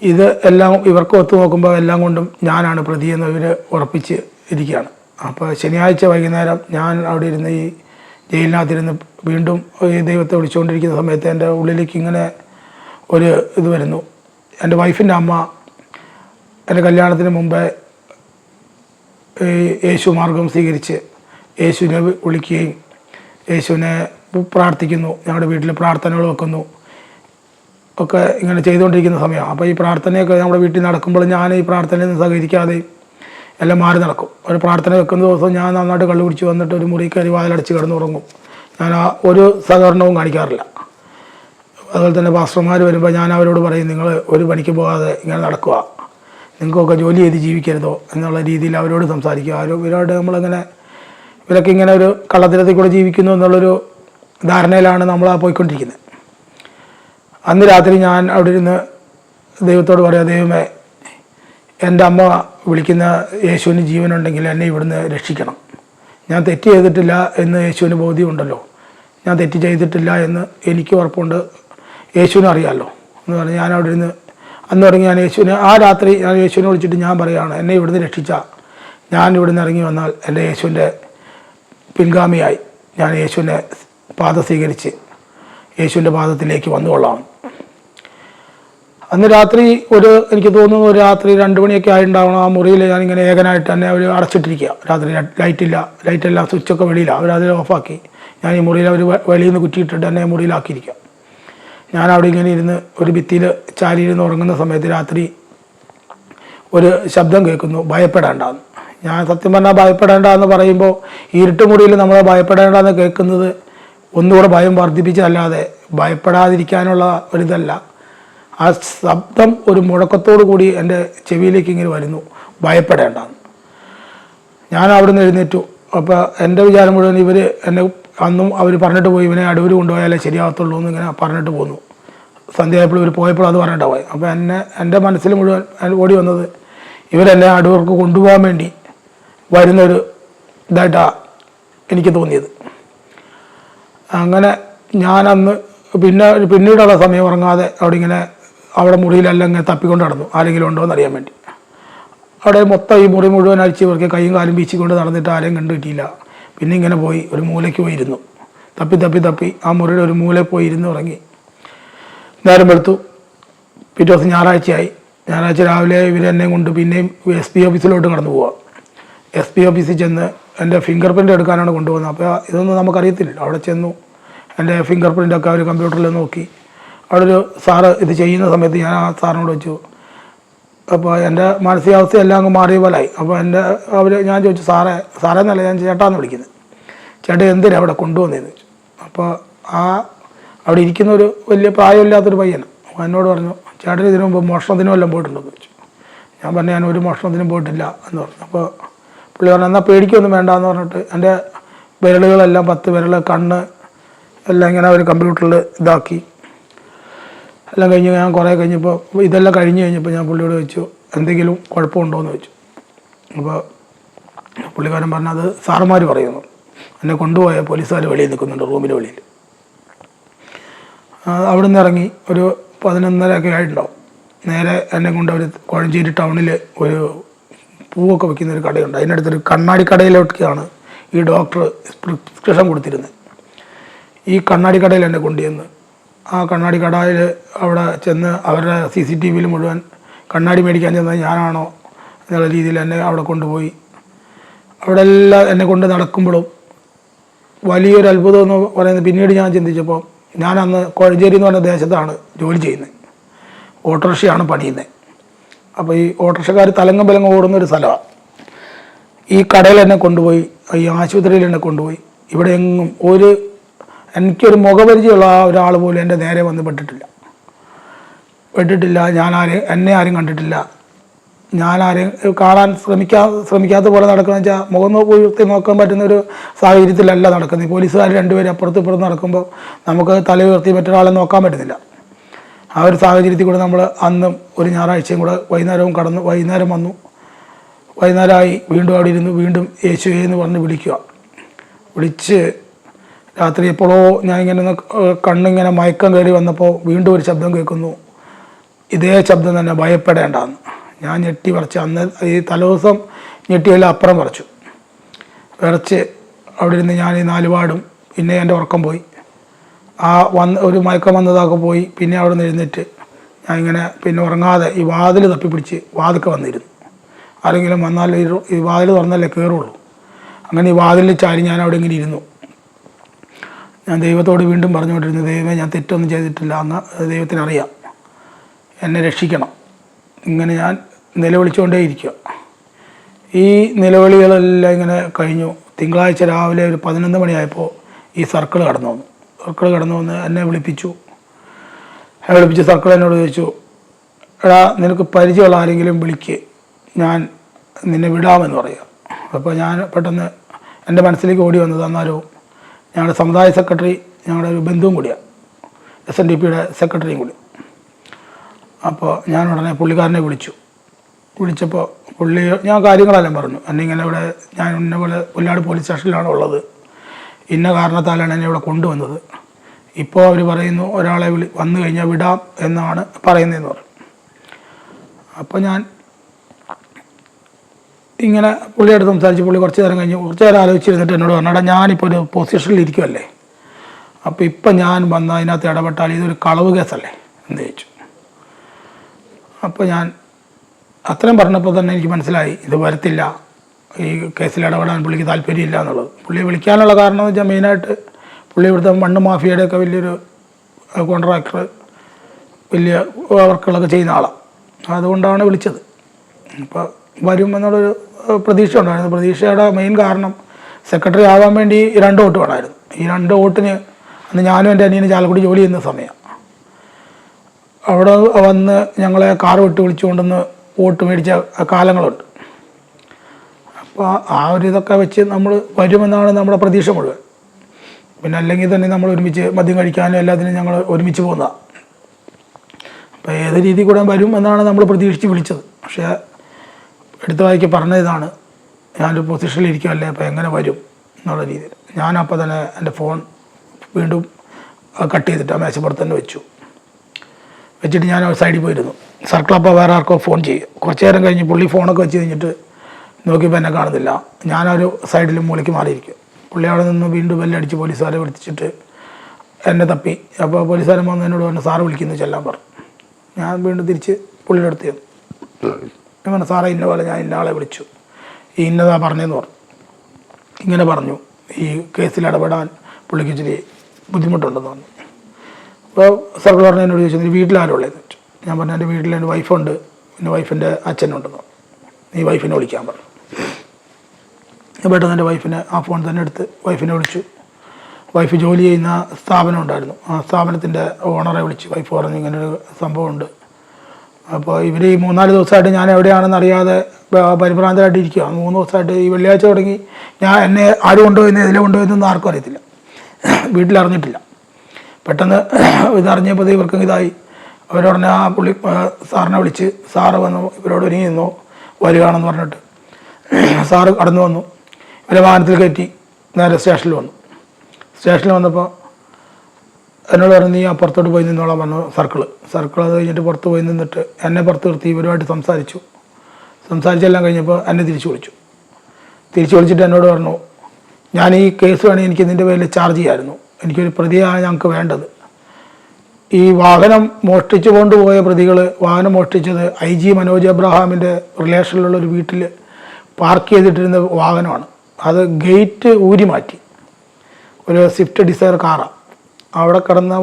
ഇത് എല്ലാം ഇവർക്ക് ഒത്തു നോക്കുമ്പോൾ എല്ലാം കൊണ്ടും ഞാനാണ് പ്രതി എന്ന് ഇവർ ഉറപ്പിച്ച് ഇരിക്കുകയാണ്. അപ്പോൾ ശനിയാഴ്ച വൈകുന്നേരം ഞാൻ അവിടെ ഇരുന്ന് ഈ ജയിലിനകത്തിരുന്ന് വീണ്ടും ഈ ദൈവത്തെ വിളിച്ചുകൊണ്ടിരിക്കുന്ന സമയത്ത് എന്റെ ഉള്ളിലേക്ക് ഇങ്ങനെ ഒരു ഇത് വരുന്നു. എന്റെ വൈഫിന്റെ അമ്മ എന്റെ കല്യാണത്തിന് മുമ്പേ ഈ യേശു മാർഗം സ്വീകരിച്ച് യേശുവിനെ വിളിക്കുകയും യേശുവിനെ പ്രാർത്ഥിക്കുന്നു. ഞങ്ങളുടെ വീട്ടിൽ പ്രാർത്ഥനകൾ വെക്കുന്നു. ഒക്കെ ഇങ്ങനെ ചെയ്തുകൊണ്ടിരിക്കുന്ന സമയമാണ് അപ്പോൾ ഈ പ്രാർത്ഥനയൊക്കെ നമ്മുടെ വീട്ടിൽ നടക്കുമ്പോൾ ഞാൻ ഈ പ്രാർത്ഥനയിൽ സഹകരിക്കാതെ എല്ലാം മാറി നടക്കും. ഒരു പ്രാർത്ഥന വെക്കുന്ന ദിവസം ഞാൻ നന്നായിട്ട് കള്ളു പിടിച്ച് വന്നിട്ട് ഒരു മുറി കയറി വാതിലടച്ച് കിടന്നുറങ്ങും. ഞാൻ ആ ഒരു സഹകരണവും കാണിക്കാറില്ല. അതുപോലെ തന്നെ പാസ്റ്റർമാർ വരുമ്പോൾ ഞാൻ അവരോട് പറയും നിങ്ങൾ ഒരു പണിക്ക് പോകാതെ ഇങ്ങനെ നടക്കുക. നിങ്ങൾക്കൊക്കെ ജോലി ചെയ്ത് ജീവിക്കരുതോ എന്നുള്ള രീതിയിൽ അവരോട് സംസാരിക്കുക ആരോ ഇവരോട് നമ്മളിങ്ങനെ ഇവരൊക്കെ ഇങ്ങനെ ഒരു കള്ളത്തരത്തിൽ കൂടെ ജീവിക്കുന്നു എന്നുള്ളൊരു ധാരണയിലാണ് നമ്മൾ ആ പോയിക്കൊണ്ടിരിക്കുന്നത്. അന്ന് രാത്രി ഞാൻ അവിടെ ഇരുന്ന് ദൈവത്തോട് പറയാം ദൈവമേ എന്റെ അമ്മ വിളിക്കുന്ന യേശുവിന് ജീവനുണ്ടെങ്കിൽ എന്നെ ഇവിടുന്ന് രക്ഷിക്കണം. ഞാൻ തെറ്റ് ചെയ്തിട്ടില്ല എന്ന് യേശുവിന് ബോധ്യമുണ്ടല്ലോ. ഞാൻ തെറ്റ് ചെയ്തിട്ടില്ല എന്ന് എനിക്ക് ഉറപ്പുണ്ട്. യേശുവിനും അറിയാമല്ലോ എന്ന് പറഞ്ഞ് ഞാൻ അവിടെ ഇരുന്ന് അന്ന് തുടങ്ങി ഞാൻ യേശുവിനെ ആ രാത്രി ഞാൻ യേശുവിനെ വിളിച്ചിട്ട് ഞാൻ പറയുകയാണ് എന്നെ ഇവിടുന്ന് രക്ഷിച്ച. ഞാൻ ഇവിടുന്ന് ഇറങ്ങി വന്നാൽ എന്റെ യേശുവിന്റെ പിൻഗാമിയായി. ഞാൻ യേശുവിനെ പാത സ്വീകരിച്ച് യേശുവിന്റെ പാദത്തിലേക്ക് വന്നുകൊള്ളാം. അന്ന് രാത്രി ഒരു എനിക്ക് തോന്നുന്നു ഒരു രാത്രി രണ്ട് മണിയൊക്കെ ആയിട്ടുണ്ടാവണം. ആ മുറിയിൽ ഞാനിങ്ങനെ ഏകനായിട്ട് തന്നെ അവർ അടച്ചിട്ടിരിക്കുക. രാത്രി ലൈറ്റില്ല ലൈറ്റെല്ലാം സ്വിച്ചൊക്കെ വെളിയില്ല അവരതിൽ ഓഫാക്കി ഞാൻ ഈ മുറിയിൽ അവർ വെളിയിൽ നിന്ന് കുറ്റിയിട്ടിട്ട് എന്നെ മുറിയിലാക്കിയിരിക്കുക. ഞാൻ അവിടെ ഇങ്ങനെ ഇരുന്ന് ഒരു ഭിത്തിയിൽ ചാരിയിരുന്ന് ഉറങ്ങുന്ന സമയത്ത് രാത്രി ഒരു ശബ്ദം കേൾക്കുന്നു. ഭയപ്പെടേണ്ടെന്ന്. ഞാൻ സത്യം പറഞ്ഞാൽ ഭയപ്പെടേണ്ട എന്ന് പറയുമ്പോൾ ഇരുട്ട് മുറിയിൽ നമ്മൾ ഭയപ്പെടേണ്ടെന്ന് കേൾക്കുന്നത് ഒന്നുകൂടെ ഭയം വർദ്ധിപ്പിച്ചതല്ലാതെ ഭയപ്പെടാതിരിക്കാനുള്ള ഒരിതല്ല. ആ ശബ്ദം ഒരു മുഴക്കത്തോടു കൂടി എന്റെ ചെവിയിലേക്ക് ഇങ്ങനെ വരുന്നു. ഭയപ്പെടേണ്ടെന്ന്. ഞാൻ അവിടെ നിന്ന് എഴുന്നേറ്റു. അപ്പോൾ എന്റെ വിചാരം മുഴുവൻ ഇവർ എന്നെ അന്നും അവർ പറഞ്ഞിട്ട് പോയി. ഇവനെ അടൂർ കൊണ്ടുപോയാലേ ശരിയാകത്തുള്ളൂ എന്ന് ഇങ്ങനെ പറഞ്ഞിട്ട് പോന്നു. സന്ധ്യയായപ്പോൾ ഇവർ പോയപ്പോൾ അത് പറഞ്ഞിട്ടാണ് പോയി. അപ്പോൾ എന്നെ എന്റെ മനസ്സിൽ മുഴുവൻ ഓടി വന്നത് ഇവരെന്നെ അടൂർക്ക് കൊണ്ടുപോകാൻ വേണ്ടി വരുന്നൊരു ഇതായിട്ടാണ് എനിക്ക് തോന്നിയത്. അങ്ങനെ ഞാനന്ന് പിന്നെ പിന്നീടുള്ള സമയം ഉറങ്ങാതെ അവിടെ ഇങ്ങനെ അവിടെ മുറിയിലെല്ലാം ഇങ്ങനെ തപ്പിക്കൊണ്ട് നടന്നു. ആരെങ്കിലും ഉണ്ടോ എന്ന് അറിയാൻ വേണ്ടി. അവിടെ മൊത്തം ഈ മുറി മുഴുവൻ അഴിച്ച് ഇവർക്ക് കൈയും കാലും വീച്ചിക്കൊണ്ട് നടന്നിട്ട് ആരെയും കണ്ടു കിട്ടിയില്ല. പിന്നെ ഇങ്ങനെ പോയി ഒരു മൂലയ്ക്ക് പോയി ഇരുന്നു തപ്പി തപ്പി തപ്പി ആ മുറിയുടെ ഒരു മൂലയിൽ പോയി ഇരുന്ന് ഉറങ്ങി. നേരം വെളുത്തു. പിറ്റേ ദിവസം ഞായറാഴ്ചയായി. ഞായറാഴ്ച രാവിലെ ഇവരെന്നെ കൊണ്ട് പിന്നെയും എസ് പി ഓഫീസിലോട്ട് കടന്നു പോവാം എസ് പി ഓഫീസിൽ ചെന്ന് എന്റെ ഫിംഗർ പ്രിന്റ് എടുക്കാനാണ് കൊണ്ടുപോകുന്നത്. അപ്പോൾ ഇതൊന്നും നമുക്കറിയത്തില്ല. അവിടെ ചെന്നു എന്റെ ഫിംഗർ പ്രിന്റൊക്കെ അവർ കമ്പ്യൂട്ടറിൽ നോക്കി. അവിടെ ഒരു സാറ് ഇത് ചെയ്യുന്ന സമയത്ത് ഞാൻ ആ സാറിനോട് വെച്ചു അപ്പോൾ എന്റെ മാനസികാവസ്ഥ എല്ലാം അങ്ങ് മാറിയ പോലായി അപ്പോൾ എന്റെ അവർ ഞാൻ ചോദിച്ചു സാറേ സാറേ എന്നല്ല ഞാൻ ചേട്ടാന്ന് വിളിക്കുന്നത്. ചേട്ടൻ എന്തിനാണ് അവിടെ കൊണ്ടുവന്നതെന്ന് ചോദിച്ചു. അപ്പോൾ ആ അവിടെ ഇരിക്കുന്ന ഒരു വലിയ പ്രായമില്ലാത്തൊരു പയ്യനാണ് അപ്പോൾ എന്നോട് പറഞ്ഞു ചേട്ടൻ ഇതിനു മുമ്പ് മോഷണത്തിനും എല്ലാം പോയിട്ടുണ്ടെന്ന് ചോദിച്ചു. ഞാൻ പറഞ്ഞു ഞാൻ ഒരു മോഷണത്തിനും പോയിട്ടില്ല എന്ന് പറഞ്ഞു. അപ്പോൾ പുള്ളി പറഞ്ഞു എന്നാൽ പേടിക്കൊന്നും വേണ്ട എന്ന് പറഞ്ഞിട്ട് എന്റെ വിരലുകളെല്ലാം പത്ത് വിരൽ കണ്ണ് എല്ലാം ഇങ്ങനെ ഒരു കമ്പ്യൂട്ടറിൽ ഇതാക്കി. എല്ലാം കഴിഞ്ഞ് ഞാൻ കുറേ കഴിഞ്ഞപ്പോൾ ഇതെല്ലാം കഴിഞ്ഞ് കഴിഞ്ഞപ്പോൾ ഞാൻ പുള്ളിയോട് വെച്ചു എന്തെങ്കിലും കുഴപ്പമുണ്ടോ എന്ന് ചോദിച്ചു. അപ്പോൾ പുള്ളിക്കാരൻ പറഞ്ഞത് സാറുമാർ പറയുന്നു. എന്നെ കൊണ്ടുപോയ പോലീസുകാർ വെളിയിൽ നിൽക്കുന്നുണ്ട് റൂമിന്റെ വെളിയിൽ. അവിടെ നിന്ന് ഇറങ്ങി ഒരു പതിനൊന്നര ഒക്കെ ആയിട്ടുണ്ടാവും. നേരെ എന്നെ കൊണ്ട് അവർ കോഴഞ്ചേരി ടൗണിൽ ഒരു പൂവൊക്കെ വെക്കുന്ന ഒരു കടയുണ്ട്. അതിനടുത്തൊരു കണ്ണാടി കടയിലോട്ടാണ് ഈ ഡോക്ടർ പ്രിസ്ക്രിപ്ഷൻ കൊടുത്തിരുന്നത്. ഈ കണ്ണാടി കടയിൽ എന്നെ കൊണ്ടുചെന്ന് ആ കണ്ണാടി കടയിൽ അവിടെ ചെന്ന് അവരുടെ സി സി ടി വിയിൽ മുഴുവൻ കണ്ണാടി മേടിക്കാൻ ചെന്നത് ഞാനാണോ എന്നുള്ള രീതിയിൽ എന്നെ അവിടെ കൊണ്ടുപോയി. അവിടെ എല്ലാം എന്നെ കൊണ്ട് നടക്കുമ്പോഴും വലിയൊരു അത്ഭുതം എന്ന് പറയുന്നത് പിന്നീട് ഞാൻ ചിന്തിച്ചപ്പോൾ ഞാൻ അന്ന് കോഴഞ്ചേരി എന്ന് പറഞ്ഞ ദേശത്താണ് ജോലി ചെയ്യുന്നത്. ഓട്ടോറിക്ഷയാണ് പണിയുന്നത്. അപ്പോൾ ഈ ഓട്ടോറിക്ഷക്കാർ തലങ്ങും ബലങ്ങം ഓടുന്ന ഒരു സ്ഥലമാണ് ഈ കടയിൽ എന്നെ കൊണ്ടുപോയി ഈ ആശുപത്രിയിൽ എന്നെ കൊണ്ടുപോയി. ഇവിടെ എങ്ങും ഒരു എനിക്കൊരു മുഖപരിചയമുള്ള ആ ഒരാൾ പോലും എന്റെ നേരെ വന്ന് പെട്ടിട്ടില്ല. പെട്ടിട്ടില്ല ഞാൻ ആരെയും എന്നെ ആരും കണ്ടിട്ടില്ല. ഞാൻ ആരെയും കാണാൻ ശ്രമിക്കാ ശ്രമിക്കാത്ത പോലെ നടക്കുന്ന വെച്ചാൽ മുഖം നോക്കി നോക്കാൻ പറ്റുന്ന ഒരു സാഹചര്യത്തിലല്ല നടക്കുന്നത്. പോലീസുകാർ രണ്ടുപേരും അപ്പുറത്ത് ഇപ്പുറത്ത് നടക്കുമ്പോൾ നമുക്ക് തല ഉയർത്തി മറ്റൊരാളെ നോക്കാൻ പറ്റുന്നില്ല. ആ ഒരു സാഹചര്യത്തിൽ കൂടെ നമ്മൾ അന്നും ഒരു ഞായറാഴ്ചയും കൂടെ വൈകുന്നേരവും കടന്നു വൈകുന്നേരം വന്നു. വൈകുന്നേരമായി വീണ്ടും അവിടെ ഇരുന്ന് വീണ്ടും യേശുവേ എന്ന് പറഞ്ഞ് വിളിക്കുക. വിളിച്ച് രാത്രി എപ്പോഴോ ഞാൻ ഇങ്ങനെ ഒന്ന് കണ്ണിങ്ങനെ മയക്കം കയറി വന്നപ്പോൾ വീണ്ടും ഒരു ശബ്ദം കേൾക്കുന്നു. ഇതേ ശബ്ദം തന്നെ ഭയപ്പെടേണ്ടെന്ന്. ഞാൻ ഞെട്ടി പറിച്ച് അന്ന് ഈ തലേദിവസം ഞെട്ടിയെല്ലാം അപ്പുറം പറിച്ചു വിറച്ച് അവിടെ ഇരുന്ന് ഞാൻ ഈ നാലുപാടും പിന്നെ എന്റെ ഉറക്കം പോയി. ആ വന്ന് ഒരു മയക്കം വന്നതൊക്കെ പോയി പിന്നെ അവിടെ നിന്ന് എഴുന്നേറ്റ് ഞാൻ ഇങ്ങനെ പിന്നെ ഉറങ്ങാതെ ഈ വാതിൽ തപ്പിപ്പിടിച്ച് വാതൊക്കെ വന്നിരുന്നു. ആരെങ്കിലും വന്നാൽ ഈ വാതിൽ തുറന്നല്ലേ കയറുള്ളൂ അങ്ങനെ ഈ വാതിലിൽ ചാരി ഞാൻ അവിടെ ഇങ്ങനെ ഇരുന്നു. ഞാൻ ദൈവത്തോട് വീണ്ടും പറഞ്ഞുകൊണ്ടിരുന്നു ദൈവമേ ഞാൻ തെറ്റൊന്നും ചെയ്തിട്ടില്ല. അന്ന് ദൈവത്തിനറിയാം. എന്നെ രക്ഷിക്കണം. ഇങ്ങനെ ഞാൻ നിലവിളിച്ചുകൊണ്ടേ ഇരിക്കുക ഈ നിലവിളികളെല്ലാം ഇങ്ങനെ കഴിഞ്ഞു. തിങ്കളാഴ്ച രാവിലെ ഒരു പതിനൊന്ന് മണിയായപ്പോൾ ഈ സർക്കിൾ കടന്നു വന്നു. സർക്കിൾ കടന്നു വന്ന് എന്നെ വിളിപ്പിച്ചു. എന്നെ വിളിപ്പിച്ച് സർക്കിൾ എന്നോട് ചോദിച്ചു എടാ നിനക്ക് പരിചയമുള്ള ആരെങ്കിലും വിളിക്ക്. ഞാൻ നിന്നെ വിടാമെന്ന് പറയുക അപ്പോൾ ഞാൻ പെട്ടെന്ന് എന്റെ മനസ്സിലേക്ക് ഓടി വന്നത് അന്നേരവും ഞങ്ങളുടെ സമുദായ സെക്രട്ടറി ഞങ്ങളുടെ ഒരു ബന്ധുവും കൂടിയാണ് എസ് എൻ ഡി പിയുടെ സെക്രട്ടറിയും കൂടി. അപ്പോൾ ഞാൻ ഉടനെ പുള്ളിക്കാരനെ വിളിച്ചു. വിളിച്ചപ്പോൾ പുള്ളി ഞാൻ കാര്യങ്ങളെല്ലാം പറഞ്ഞു. എന്നെ ഇങ്ങനെ ഇവിടെ ഞാൻ ഇന്ന പോലെ പുല്ലാട് പോലീസ് സ്റ്റേഷനിലാണ് ഉള്ളത്. ഇന്ന കാരണത്താലാണ് എന്നെ ഇവിടെ കൊണ്ടുവന്നത്. ഇപ്പോൾ അവർ പറയുന്നു ഒരാളെ വിളി വന്നു കഴിഞ്ഞാൽ വിടാം എന്നാണ് പറയുന്നതെന്ന് പറഞ്ഞു. അപ്പോൾ ഞാൻ ഇങ്ങനെ പുള്ളിയോട് സംസാരിച്ച് പുള്ളി കുറച്ച് നേരം കഴിഞ്ഞ് കുറച്ച് നേരം ആലോചിച്ചിരുന്നിട്ട് എന്നോട് പറഞ്ഞാൽ ഞാനിപ്പോൾ ഒരു പൊസിഷനിൽ ഇരിക്കുമല്ലേ അപ്പോൾ ഇപ്പം ഞാൻ വന്ന അതിനകത്ത് ഇടപെട്ടാൽ ഇതൊരു കളവ് കേസല്ലേ? എന്ന് ചോദിച്ചു. അപ്പോൾ ഞാൻ അത്രയും പറഞ്ഞപ്പോൾ തന്നെ എനിക്ക് മനസ്സിലായി ഇത് വരത്തില്ല. ഈ കേസിൽ ഇടപെടാൻ പുള്ളിക്ക് താല്പര്യമില്ല എന്നുള്ളത്. പുള്ളിയെ വിളിക്കാനുള്ള കാരണം എന്ന് വെച്ചാൽ മെയിനായിട്ട് പുള്ളി ഇവിടുത്തെ മണ്ണ് മാഫിയയുടെയൊക്കെ വലിയൊരു കോൺട്രാക്ടർ വലിയ വർക്കുകളൊക്കെ ചെയ്യുന്ന ആളാണ് അതുകൊണ്ടാണ് വിളിച്ചത്. അപ്പോൾ വരും എന്നുള്ളൊരു പ്രതീക്ഷ ഉണ്ടായിരുന്നു. പ്രതീക്ഷയുടെ മെയിൻ കാരണം സെക്രട്ടറി ആവാൻ വേണ്ടി രണ്ട് വോട്ട് വേണമായിരുന്നു. ഈ രണ്ട് വോട്ടിന് അന്ന് ഞാനും എന്റെ അനിയനും ചാലക്കുടി ജോലി ചെയ്യുന്ന സമയം. അവിടെ വന്ന് ഞങ്ങളെ കാർ വിട്ട് വിളിച്ചുകൊണ്ടെന്ന് വോട്ട് മേടിച്ച കാലങ്ങളുണ്ട്. ആ ഒരു ഇതൊക്കെ വെച്ച് നമ്മൾ വരുമെന്നാണ് നമ്മുടെ പ്രതീക്ഷ മുഴുവൻ. പിന്നെ അല്ലെങ്കിൽ തന്നെ നമ്മൾ ഒരുമിച്ച് മദ്യം കഴിക്കാനും എല്ലാത്തിനും ഞങ്ങൾ ഒരുമിച്ച് പോകുന്നതാണ് അപ്പോൾ ഏത് രീതിയിൽ കൂടെ വരും എന്നാണ് നമ്മൾ പ്രതീക്ഷിച്ച് വിളിച്ചത്. പക്ഷേ എടുത്ത വായിക്ക് പറഞ്ഞ ഇതാണ് ഞാനൊരു പൊസിഷനിൽ ഇരിക്കുമല്ലേ അപ്പോൾ എങ്ങനെ വരും എന്നുള്ള രീതിയിൽ. ഞാനപ്പോൾ തന്നെ എന്റെ ഫോൺ വീണ്ടും കട്ട് ചെയ്തിട്ട് ആ മേശപ്പുറത്ത് തന്നെ വെച്ചു. വെച്ചിട്ട് ഞാൻ സൈഡിൽ പോയിരുന്നു. സർക്കിൾ അപ്പോൾ വേറെ ആർക്കോ ഫോൺ ചെയ്യും. കുറച്ച് നേരം കഴിഞ്ഞ് പുള്ളി ഫോണൊക്കെ വെച്ച് കഴിഞ്ഞിട്ട് നോക്കിയപ്പോൾ എന്നെ കാണുന്നില്ല. ഞാനൊരു സൈഡിലും മൂലയ്ക്ക് മാറിയിരിക്കും. പുള്ളി അവിടെ നിന്ന് വീണ്ടും ബെല്ലടിച്ച് പോലീസുകാരെ വിളിച്ചിട്ട് എന്നെ തപ്പി. അപ്പോൾ പോലീസുകാരൻ വന്ന് എന്നോട് പറഞ്ഞു സാറ് വിളിക്കുന്നു ചെല്ലാൻ പറഞ്ഞു ഞാൻ വീണ്ടും തിരിച്ച് പുള്ളിയുടെ അടുത്ത് ചെന്നു. ഞാൻ പറഞ്ഞു സാറേ ഇന്ന പോലെ ഞാൻ ഇന്ന ആളെ വിളിച്ചു. ഈ ഇന്നതാ പറഞ്ഞതെന്ന് പറഞ്ഞു. ഇങ്ങനെ പറഞ്ഞു. ഈ കേസിൽ ഇടപെടാൻ പുള്ളിക്ക് ഇച്ചിരി ബുദ്ധിമുട്ടുണ്ടെന്ന് പറഞ്ഞു. അപ്പോൾ സർക്കിൾ പറഞ്ഞു എന്നോട് ചോദിച്ചു വീട്ടിലാരും ഉള്ളതെന്ന്? വെച്ചു ഞാൻ പറഞ്ഞു എന്റെ വീട്ടിൽ എന്റെ വൈഫുണ്ട് പിന്നെ വൈഫിന്റെ അച്ഛനുണ്ടെന്ന് പറഞ്ഞു. നീ വൈഫിനെ വിളിക്കാൻ പറഞ്ഞു പെട്ടെന്ന് എന്റെ വൈഫിനെ ആ ഫോൺ തന്നെ എടുത്ത് വൈഫിനെ വിളിച്ചു. വൈഫ് ജോലി ചെയ്യുന്ന സ്ഥാപനം ഉണ്ടായിരുന്നു. ആ സ്ഥാപനത്തിന്റെ ഓണറെ വിളിച്ച് വൈഫ് പറഞ്ഞു ഇങ്ങനെ ഒരു സംഭവമുണ്ട്. അപ്പോൾ ഇവർ ഈ മൂന്നാൽ ദിവസമായിട്ട് ഞാൻ എവിടെയാണെന്ന് അറിയാതെ പരിഭ്രാന്തരായിട്ട് ഇരിക്കുക മൂന്ന് ദിവസമായിട്ട് ഈ വെള്ളിയാഴ്ച തുടങ്ങി ഞാൻ എന്നെ ആര് കൊണ്ടുപോയെന്ന് ഇതിലെ കൊണ്ടുപോയെന്നൊന്നും ആർക്കും അറിയത്തില്ല. വീട്ടിലറിഞ്ഞിട്ടില്ല. പെട്ടെന്ന് ഇതറിഞ്ഞപ്പോൾ ഇവർക്കും ഇതായി. അവരുടനെ ആ പുള്ളി സാറിനെ വിളിച്ച് സാറ് വന്നു ഇവരോട് ഒരുങ്ങി നിന്നു വരികയാണെന്ന് പറഞ്ഞിട്ട്. സാറ് കടന്നു വന്നു. ഇവരെ വാഹനത്തിൽ കയറ്റി നേരെ സ്റ്റേഷനിൽ വന്നു. സ്റ്റേഷനിൽ വന്നപ്പോൾ എന്നോട് പറഞ്ഞു നീ അപ്പുറത്തോട്ട് പോയി നിന്നോളാം പറഞ്ഞു സർക്കിൾ. സർക്കിൾ അത് കഴിഞ്ഞിട്ട് പുറത്ത് പോയി നിന്നിട്ട് എന്നെ പുറത്ത് നിർത്തി ഇവരുമായിട്ട് സംസാരിച്ചു. സംസാരിച്ചെല്ലാം കഴിഞ്ഞപ്പോൾ എന്നെ തിരിച്ചു വിളിച്ചു. തിരിച്ചു വിളിച്ചിട്ട് എന്നോട് പറഞ്ഞു ഞാൻ ഈ കേസ് വേണമെങ്കിൽ എനിക്ക് ഇതിന്റെ പേരിൽ ചാർജ് ചെയ്യായിരുന്നു. എനിക്കൊരു പ്രതിയാണ് ഞങ്ങൾക്ക് വേണ്ടത്. ഈ വാഹനം മോഷ്ടിച്ചു കൊണ്ടുപോയ പ്രതികൾ വാഹനം മോഷ്ടിച്ചത് ഐ ജി മനോജ് അബ്രഹാമിന്റെ റിലേഷനിലുള്ള ഒരു വീട്ടിൽ പാർക്ക് ചെയ്തിട്ടിരുന്ന വാഹനമാണ്. അത് ഗേറ്റ് ഊരി മാറ്റി. ഒരു സ്വിഫ്റ്റ് ഡിസയർ കാറാണ് അവിടെ കിടന്ന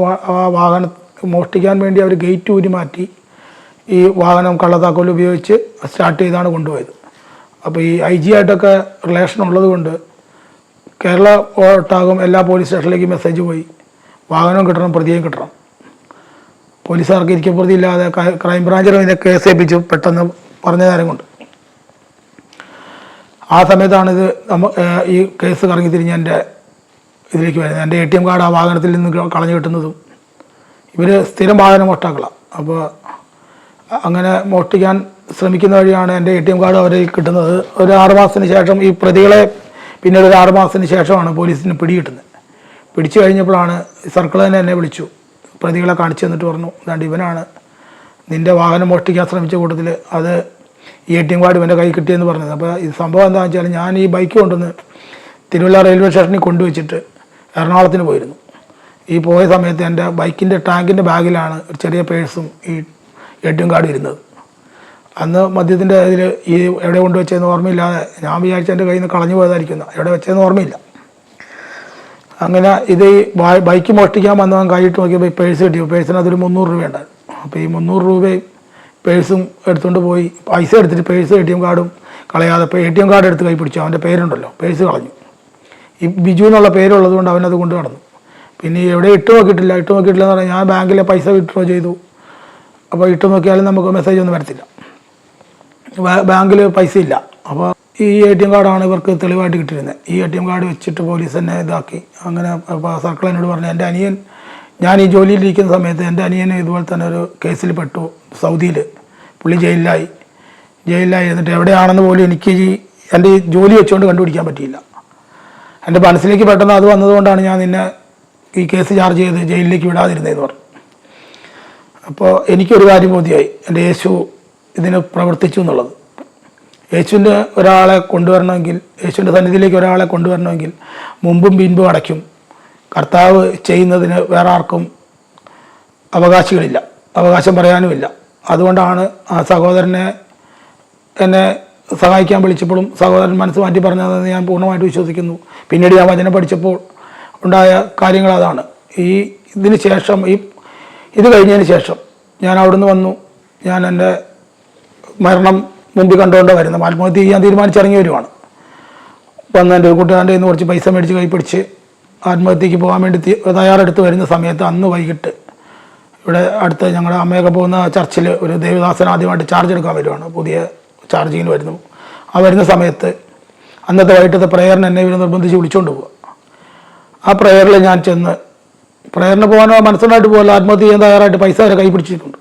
വാഹനം മോഷ്ടിക്കാൻ വേണ്ടി അവർ ഗേറ്റ് ഊരി മാറ്റി ഈ വാഹനം കള്ളത്താക്കോൽ ഉപയോഗിച്ച് സ്റ്റാർട്ട് ചെയ്താണ് കൊണ്ടുപോയത്. അപ്പോൾ ഈ ഐ ജി ആയിട്ടൊക്കെ റിലേഷൻ ഉള്ളതുകൊണ്ട് കേരള ഒട്ടാകും എല്ലാ പോലീസ് സ്റ്റേഷനിലേക്കും മെസ്സേജ് പോയി. വാഹനം കിട്ടണം പ്രതിയും കിട്ടണം. പോലീസുകാർക്ക് ഇരിക്കപ്രതി ഇല്ലാതെ ക്രൈം ക്രൈംബ്രാഞ്ചിലും ഇതിനെ കേസ് ഏൽപ്പിച്ചു പെട്ടെന്ന് പറഞ്ഞ നേരം കൊണ്ട്. ആ സമയത്താണ് ഇത് നമ്മ ഈ കേസ് കറങ്ങി തിരിഞ്ഞ് എന്റെ ഇതിലേക്ക് വരുന്നത്. എന്റെ എ ടി എം കാർഡ് ആ വാഹനത്തിൽ നിന്ന് കളഞ്ഞു കിട്ടുന്നതും ഇവർ സ്ഥിരം വാഹന മോഷ്ടാക്കളാണ് അപ്പോൾ അങ്ങനെ മോഷ്ടിക്കാൻ ശ്രമിക്കുന്ന വഴിയാണ് എന്റെ എ ടി എം കാർഡ് അവരെ കിട്ടുന്നത്. ഒരു ആറ് മാസത്തിന് ശേഷം ഈ പ്രതികളെ പിന്നീട് ഒരു ആറ് മാസത്തിന് ശേഷമാണ് പോലീസിന് പിടികിട്ടുന്നത്. പിടിച്ചു കഴിഞ്ഞപ്പോഴാണ് സർക്കിൾ തന്നെ എന്നെ വിളിച്ചു. പ്രതികളെ കാണിച്ചു തന്നിട്ട് പറഞ്ഞു ഇതാണ്ട് ഇവനാണ്. നിന്റെ വാഹനം മോഷ്ടിക്കാൻ ശ്രമിച്ച കൂട്ടത്തിൽ അത് ഈ എ ടി എം കാർഡ് ഇവന്റെ കൈ കിട്ടിയെന്ന് പറഞ്ഞത്. അപ്പോൾ ഇത് സംഭവം എന്താണെന്ന് വെച്ചാൽ ഞാൻ ഈ ബൈക്ക് കൊണ്ടുവന്ന് തിരുവല്ല റെയിൽവേ സ്റ്റേഷനിൽ കൊണ്ടുവച്ചിട്ട് എറണാകുളത്തിന് പോയിരുന്നു. ഈ പോയ സമയത്ത് എന്റെ ബൈക്കിന്റെ ടാങ്കിന്റെ ബാഗിലാണ് ഒരു ചെറിയ പേഴ്സും ഈ എ ടി എം കാർഡ് ഇരുന്നത്. അന്ന് മദ്യത്തിന്റെ ഇതിൽ ഈ എവിടെ കൊണ്ടുവച്ചതെന്ന് ഓർമ്മയില്ലാതെ ഞാൻ വിചാരിച്ച എന്റെ കയ്യിൽ നിന്ന് കളഞ്ഞു പോയതായിരിക്കുന്ന എവിടെ വെച്ചതെന്ന് ഓർമ്മയില്ല. അങ്ങനെ ഇത് ഈ ബൈക്ക് മോഷ്ടിക്കാൻ വന്നവൻ കൈയിട്ട് നോക്കിയപ്പോൾ ഈ പേഴ്സ് കിട്ടി. അതൊരു മുന്നൂറ് രൂപയുണ്ടായിരുന്നു. അപ്പോൾ ഈ മുന്നൂറ് രൂപയും പേഴ്സും എടുത്തുകൊണ്ട് പോയി. പൈസ എടുത്തിട്ട് പേഴ്സ് എ ടി എം കാർഡും കളയാതെ എ ടി എം കാർഡ് എടുത്ത് കൈ പിടിച്ചു അവന്റെ പേരുണ്ടല്ലോ. പേഴ്സ് കളഞ്ഞു. ഈ ബിജു എന്നുള്ള പേരുള്ളത് കൊണ്ട് അവനത് കൊണ്ട് നടന്നു. പിന്നെ എവിടെ ഇട്ട് നോക്കിയിട്ടില്ല. ഇട്ട് നോക്കിയിട്ടില്ല എന്ന് പറഞ്ഞാൽ ഞാൻ ബാങ്കിലെ പൈസ വിഡ്രോ ചെയ്തു. അപ്പോൾ ഇട്ട് നോക്കിയാലും നമുക്ക് മെസ്സേജ് ഒന്നും വരത്തില്ല. ബാങ്കിൽ പൈസ ഇല്ല. അപ്പോൾ ഈ എ ടി എം കാർഡാണ് ഇവർക്ക് തെളിവായിട്ട് കിട്ടിയിരുന്നത്. ഈ എ ടി എം കാർഡ് വെച്ചിട്ട് പോലീസ് എന്നെ ഇതാക്കി. അങ്ങനെ സർക്കിൾ എന്നോട് പറഞ്ഞു എന്റെ അനിയൻ ഞാൻ ഈ ജോലിയിലിരിക്കുന്ന സമയത്ത് എന്റെ അനിയന് ഇതുപോലെ തന്നെ ഒരു കേസിൽ പെട്ടു സൗദിയിൽ പുള്ളി ജയിലിലായി. ജയിലിലായി എന്നിട്ട് എവിടെയാണെന്ന് പോലും എനിക്ക് ഈ എന്റെ ഈ ജോലി വെച്ചുകൊണ്ട് കണ്ടുപിടിക്കാൻ പറ്റിയില്ല. എന്റെ മനസ്സിലേക്ക് പെട്ടെന്ന് അത് വന്നതുകൊണ്ടാണ് ഞാൻ നിന്നെ ഈ കേസ് ചാർജ് ചെയ്ത് ജയിലിലേക്ക് വിടാതിരുന്നതെന്ന് പറഞ്ഞു. അപ്പോൾ എനിക്കൊരു കാര്യം ബോധ്യമായി. എന്റെ യേശു ഇതിന് പ്രവർത്തിച്ചു എന്നുള്ളത്. യേശുവിന്റെ ഒരാളെ കൊണ്ടുവരണമെങ്കിൽ യേശുവിന്റെ സന്നിധിയിലേക്ക് ഒരാളെ കൊണ്ടുവരണമെങ്കിൽ മുമ്പും പിൻപും അടയ്ക്കും. കർത്താവ് ചെയ്യുന്നതിന് വേറെ ആർക്കും അവകാശികളില്ല. അവകാശം പറയാനുമില്ല. അതുകൊണ്ടാണ് ആ സഹോദരനെ എന്നെ സഹായിക്കാൻ വിളിച്ചപ്പോഴും സഹോദരൻ മനസ്സ് മാറ്റി പറഞ്ഞതെന്ന് ഞാൻ പൂർണമായിട്ട് വിശ്വസിക്കുന്നു. പിന്നീട് ഞാൻ വചനം പഠിച്ചപ്പോൾ ഉണ്ടായ കാര്യങ്ങൾ അതാണ്. ഈ ഇതിന് ശേഷം ഈ ഇത് കഴിഞ്ഞതിന് ശേഷം ഞാൻ അവിടുന്ന് വന്നു. ഞാൻ എന്റെ മരണം മുമ്പിൽ കണ്ടുകൊണ്ട് വരുന്നത് ആത്മഹത്യ ചെയ്യാൻ തീരുമാനിച്ചിറങ്ങി വരുവാണ്. വന്ന് എന്റെ ഒരു കൂട്ടുകാരന്റെ നിന്ന് കുറച്ച് പൈസ മേടിച്ച് കൈ പിടിച്ച് ആത്മഹത്യക്ക് പോകാൻ വേണ്ടി തയ്യാറെടുത്ത് വരുന്ന സമയത്ത് അന്ന് വൈകിട്ട് ഇവിടെ അടുത്ത് ഞങ്ങളുടെ അമ്മയൊക്കെ പോകുന്ന ചർച്ചിൽ ഒരു ദേവദാസൻ ആദ്യമായിട്ട് ചാർജ് എടുക്കാൻ വരുവാണ്. പുതിയ ചാർജിങ്ങിന് വരുന്നു. ആ വരുന്ന സമയത്ത് അന്നത്തെ വൈകിട്ടത്തെ പ്രേയറിന് എന്നെ ഇവർ നിർബന്ധിച്ച് വിളിച്ചുകൊണ്ട് പോവുക ആ പ്രേയറിൽ ഞാൻ ചെന്ന് പ്രേയറിന് പോകാനോ മനസ്സിലായിട്ട് പോകല്ല ആത്മഹത്യ ചെയ്യാൻ തയ്യാറായിട്ട് പൈസ വരെ കൈ പിടിച്ചിട്ടുണ്ട്.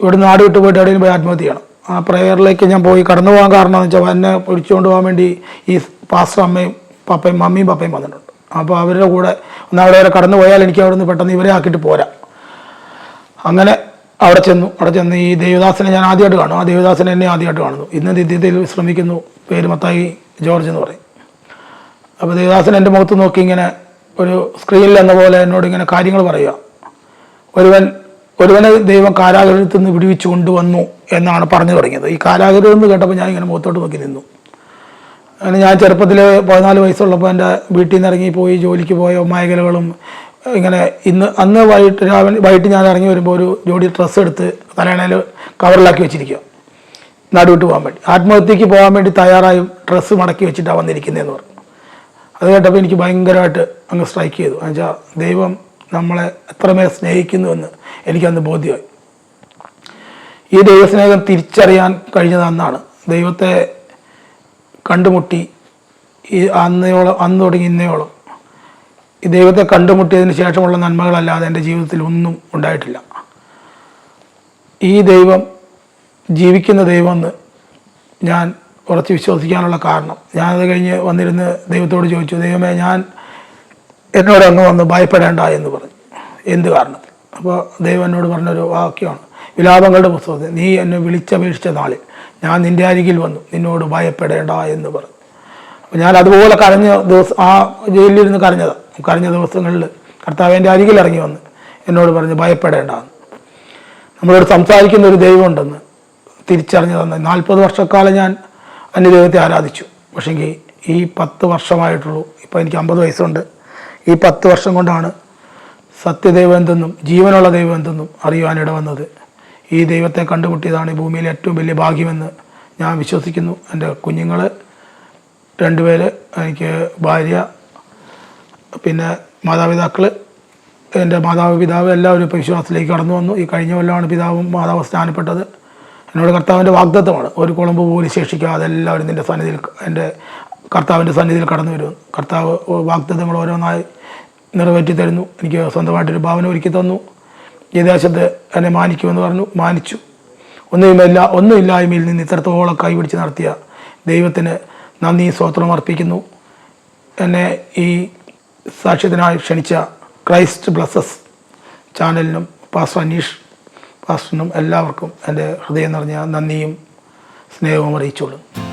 ഇവിടെ നാട് വിട്ട് പോയിട്ട് എവിടെയും പോയി ആത്മഹത്യ ചെയ്യണം. ആ പ്രേയറിലേക്ക് ഞാൻ പോയി കടന്നു പോകാൻ കാരണം എന്ന് വെച്ചാൽ എന്നെ പിടിച്ചുകൊണ്ട് പോകാൻ വേണ്ടി ഈ പാസ്റ്റർ അമ്മയും പപ്പയും മമ്മിയും പപ്പയും വന്നിട്ടുണ്ട്. അപ്പോൾ അവരുടെ കൂടെ ഒന്ന് അവിടെ വരെ കടന്നു പോയാൽ എനിക്ക് അവിടെ നിന്ന് പെട്ടെന്ന് ഇവരെ ആക്കിയിട്ട് പോരാ. അങ്ങനെ അവിടെ ചെന്നു. അവിടെ ചെന്ന് ഈ ദേവദാസനെ ഞാൻ ആദ്യമായിട്ട് കാണും. ആ ദേവദാസനെ എന്നെ ആദ്യമായിട്ട് കാണുന്നു. ഇന്ന് നിത്യത്തിൽ ശ്രമിക്കുന്നു. പേര് മത്തായി ജോർജ് എന്ന് പറയും. അപ്പോൾ ദേവദാസൻ എന്റെ മുഖത്ത് നോക്കി ഇങ്ങനെ ഒരു സ്ക്രീനിൽ എന്ന പോലെ എന്നോട് ഇങ്ങനെ കാര്യങ്ങൾ പറയുക. ഒരുവൻ ഒരുവനെ ദൈവം കാരാഗ്രഹത്തിൽ നിന്ന് വിടുവിച്ചു കൊണ്ടുവന്നു എന്നാണ് പറഞ്ഞു തുടങ്ങിയത്. ഈ കാരാഗ്രഹം എന്ന് കേട്ടപ്പോൾ ഞാൻ ഇങ്ങനെ മുഖത്തോട്ട് നോക്കി നിന്നു. അങ്ങനെ ഞാൻ ചെറുപ്പത്തിൽ പതിനാല് വയസ്സുള്ളപ്പോൾ എന്റെ വീട്ടിൽ നിന്ന് ഇറങ്ങി പോയി ജോലിക്ക് പോയ മേഖലകളും ഇങ്ങനെ ഇന്ന് അന്ന് വൈകിട്ട് രാവിലെ വൈകിട്ട് ഞാൻ ഇറങ്ങി വരുമ്പോൾ ഒരു ജോഡി ഡ്രസ്സ് എടുത്ത് തലയണയിൽ കവറിലാക്കി വെച്ചിരിക്കുക നടുവിട്ട് പോകാൻ വേണ്ടി. ആത്മഹത്യക്ക് പോകാൻ വേണ്ടി തയ്യാറായും ഡ്രസ്സ് മടക്കി വെച്ചിട്ടാണ് വന്നിരിക്കുന്നതെന്ന് പറഞ്ഞു. അത് കേട്ടപ്പോൾ എനിക്ക് ഭയങ്കരമായിട്ട് അങ്ങ് സ്ട്രൈക്ക് ചെയ്തു. എന്നുവെച്ചാൽ ദൈവം നമ്മളെ എത്രമേൽ സ്നേഹിക്കുന്നുവെന്ന് എനിക്കന്ന് ബോധ്യമായി. ഈ ദൈവസ്നേഹം തിരിച്ചറിയാൻ കഴിഞ്ഞത് അന്നാണ്. ദൈവത്തെ കണ്ടുമുട്ടി. ഈ അന്നയോളം അന്ന് തുടങ്ങി ഇന്നയോളം. ഈ ദൈവത്തെ കണ്ടുമുട്ടിയതിന് ശേഷമുള്ള നന്മകളല്ലാതെ എന്റെ ജീവിതത്തിൽ ഒന്നും ഉണ്ടായിട്ടില്ല. ഈ ദൈവം ജീവിക്കുന്ന ദൈവമെന്ന് ഞാൻ ഉറച്ച് വിശ്വസിക്കാനുള്ള കാരണം. ഞാനത് കഴിഞ്ഞ് വന്നിരുന്ന് ദൈവത്തോട് ചോദിച്ചു ദൈവമേ ഞാൻ എന്നോട് അങ്ങ് വന്ന് ഭയപ്പെടേണ്ട എന്ന് പറഞ്ഞു. എന്ത് കാരണത്തിൽ? അപ്പോൾ ദൈവം എന്നോട് പറഞ്ഞൊരു വാക്യമാണ്. വിലാപങ്ങളുടെ പുസ്തകത്തിൽ നീ എന്നെ വിളിച്ചപേക്ഷിച്ച നാളിൽ ഞാൻ നിന്റെ അരികിൽ വന്നു. നിന്നോട് ഭയപ്പെടേണ്ട എന്ന് പറഞ്ഞു. അപ്പോൾ ഞാൻ അതുപോലെ കരഞ്ഞ ദിവസം ആ ജയിലിലിരുന്ന് കരഞ്ഞതാണ് കരഞ്ഞ ദിവസങ്ങളിൽ കർത്താവ് എന്റെ അരികിൽ ഇറങ്ങി വന്ന് എന്നോട് പറഞ്ഞ് ഭയപ്പെടേണ്ട. നമ്മളോട് സംസാരിക്കുന്ന ഒരു ദൈവമുണ്ടെന്ന് തിരിച്ചറിഞ്ഞു തന്നെ നാൽപ്പത് വർഷക്കാലം ഞാൻ അന്യ ദൈവത്തെ ആരാധിച്ചു. പക്ഷേങ്കിൽ ഈ പത്ത് വർഷമായിട്ടുള്ളൂ. ഇപ്പോൾ എനിക്ക് അമ്പത് വയസ്സുണ്ട്. ഈ പത്ത് വർഷം കൊണ്ടാണ് സത്യദൈവം എന്തെന്നും ജീവനുള്ള ദൈവം എന്തെന്നും അറിയുവാനിട വന്നത്. ഈ ദൈവത്തെ കണ്ടുമുട്ടിയതാണ് ഈ ഭൂമിയിലെ ഏറ്റവും വലിയ ഭാഗ്യമെന്ന് ഞാൻ വിശ്വസിക്കുന്നു. എന്റെ കുഞ്ഞുങ്ങൾ രണ്ടുപേര് എനിക്ക് ഭാര്യ പിന്നെ മാതാപിതാക്കൾ എന്റെ മാതാവ് പിതാവ് എല്ലാവരും ഇപ്പോൾ വിശ്വാസത്തിലേക്ക് കടന്നു വന്നു. ഈ കഴിഞ്ഞ കൊല്ലമാണ് പിതാവും മാതാവ് സ്നാനപ്പെട്ടത്. എന്നോട് കർത്താവിന്റെ വാഗ്ദത്തമാണ്. ഒരു കുളമ്പ് പോലും ശേഷിക്കാതെ എല്ലാവരും നിന്റെ സന്നിധിയിൽ എന്റെ കർത്താവിന്റെ സന്നിധിയിൽ കടന്നു വരും കർത്താവ് വാഗ്ദത്തങ്ങൾ ഓരോന്നായി നിറവേറ്റി തരുന്നു എനിക്ക് സ്വന്തമായിട്ടൊരു ഭാവന ഒരുക്കി തന്നു. ഈ ദേശത്ത് എന്നെ മാനിക്കുമെന്ന് പറഞ്ഞു മാനിച്ചു. ഒന്നുമില്ല ഒന്നുമില്ലായ്മയിൽ നിന്ന് ഇത്രത്തോളം കൈപിടിച്ച് നടത്തിയ ദൈവത്തിന് നന്ദി സ്വത്രം അർപ്പിക്കുന്നു. എന്നെ ഈ സാക്ഷ്യത്തിനായി ക്ഷണിച്ച ക്രൈസ്റ്റ് ബ്ലസ്സസ് ചാനലിനും പാസ്റ്റർ അനീഷ് പാസ്റ്ററിനും എല്ലാവർക്കും എന്റെ ഹൃദയം നിറഞ്ഞ നന്ദിയും സ്നേഹവും അറിയിച്ചോളും